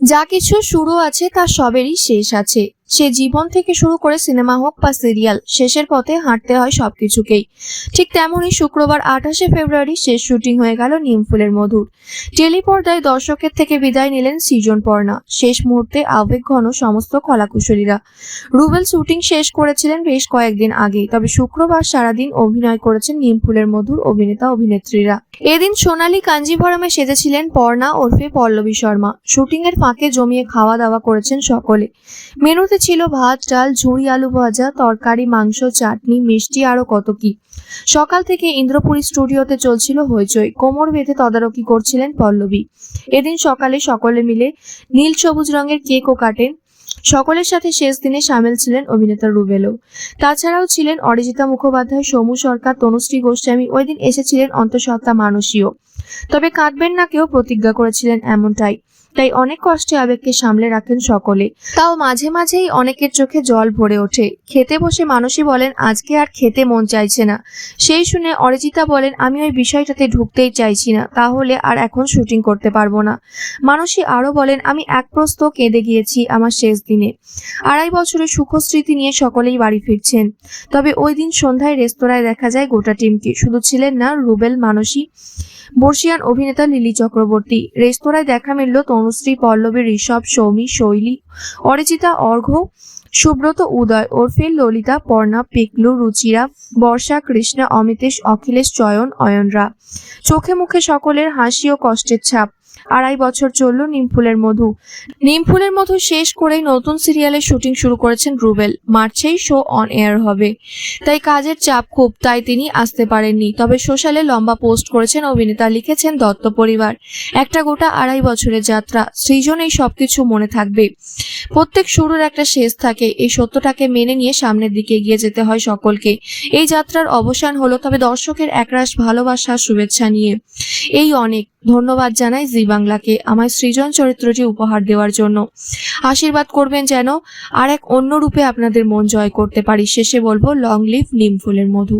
যা কিছু শুরু আছে তা সবেরই শেষ আছে। সে জীবন থেকে শুরু করে সিনেমা হোক বা সিরিয়াল, শেষের পথে হাঁটতে হয় সবকিছুকেই। ঠিক তেমনই শুক্রবার আঠাশে ফেব্রুয়ারি শেষ শুটিং হয়ে গেল নিমফুলের মধুর। টেলিপর্দায় দর্শকের থেকে বিদায় নিলেন সৃজন পর্ণা। শেষ মুহূর্তে আবেগ ঘন সমস্ত কলাকুশলীরা। রুবেল শুটিং শেষ করেছিলেন বেশ কয়েকদিন আগে তবে শুক্রবার সারাদিন অভিনয় করেছেন নিমফুলের মধুর অভিনেতা অভিনেত্রীরা। এদিন সোনালী কাঞ্জিভরমে সেজেছিলেন পর্ণা ওরফে পল্লবী শর্মা। শুটিং এর ফাঁকে জমিয়ে খাওয়া দাওয়া করেছেন সকলে। মেনুতে ছিল ভাত, ডাল, ঝুড়ি, আলু ভাজা, তরকারি, মাংস, চাটনি, মিষ্টি, আরও কত কি। সকাল থেকে ইন্দ্রপুরী স্টুডিওতে চলছিল হইচই। কোমর বেঁধে তদারকি করছিলেন পল্লবী। এদিন সকালে সকলে মিলে নীল সবুজ রঙের কেকও কাটেন। সকলের সাথে শেষ দিনে সামিল ছিলেন অভিনেতা রুবেলও। তাছাড়াও ছিলেন অরিজিতা মুখোপাধ্যায়, সমু সরকার, তনুশ্রী গোস্বামী। ওই দিন এসেছিলেন অন্তঃসত্ত্বা মানসীও তবে কাঁদবেন না কেউ, প্রতিজ্ঞা করেছিলেন এমনটাই। তাই অনেক কষ্টে আবেগকে সামলে রাখেন সকলে। তাও মাঝে মাঝেই অনেকের চোখে জল ভরে ওঠে। খেতে বসে মানুষই বলেন, আজকে আর খেতে মন চাইছে না। সেই শুনে অরিজিতা বলেন, আমি ওই বিষয়টাতে ঢুকতেই চাইছি না, তাহলে আর এখন শুটিং করতে পারব না। মানুষই আরও বলেন, আমি এক প্রস্ত কেঁদে গিয়েছি আমার শেষ দিনে। আড়াই বছরের সুখস্মৃতি নিয়ে সকলেই বাড়ি ফিরছেন। তবে ওই দিন সন্ধ্যায় রেস্তোরাঁয় দেখা যায় গোটা টিমকে। শুধু ছিলেন না, রুবেল, মানসী বর্ষিয়ান অভিনেতা লিলি চক্রবর্তী। রেস্তোরাঁয় দেখা মিলল তনুশ্রী, পল্লবী, ঋষভ, সৌমি, শৈলী অরিচিতা অর্ঘ, সুব্রত, উদয়, ওরফে ললিতা, পর্ণা, পিকলু, রুচিরা, বর্ষা, কৃষ্ণা, অমিতেশ, অখিলেশ, চয়ন, অয়নরা। চোখে মুখে সকলের হাসি ও কষ্টের ছাপ। আড়াই বছর চলল নিমফুলের মধু। নিমফুলের মধু শেষ করেই নতুন সিরিয়ালের শুটিং শুরু করেছেন রুবেল। মার্চেই শো অন এয়ার হবে। তাই কাজের চাপ খুব, তাই তিনি আসতে পারেননি। তবে সোশ্যালে লম্বা পোস্ট করেছেন অভিনেতা, লিখেছেন দত্ত পরিবার। একটা গোটা আড়াই বছরের যাত্রা, সৃজন এই সবকিছু মনে থাকবে। প্রত্যেক শুরুর একটা শেষ থাকে, এই সত্যটাকে মেনে নিয়ে সামনের দিকে এগিয়ে যেতে হয় সকলকে। এই যাত্রার অবসান হলো তবে দর্শকের একরাশ ভালোবাসা, শুভেচ্ছা নিয়ে। এই অনেক। ধন্যবাদ জানাই জি বাংলাকে আমার সৃজন চরিত্রটি উপহার দেওয়ার জন্য। আশীর্বাদ করবেন যেন আর এক অন্য রূপে আপনাদের মন জয় করতে পারি। শেষে বলব লং লিভ নিম ফুলের মধু।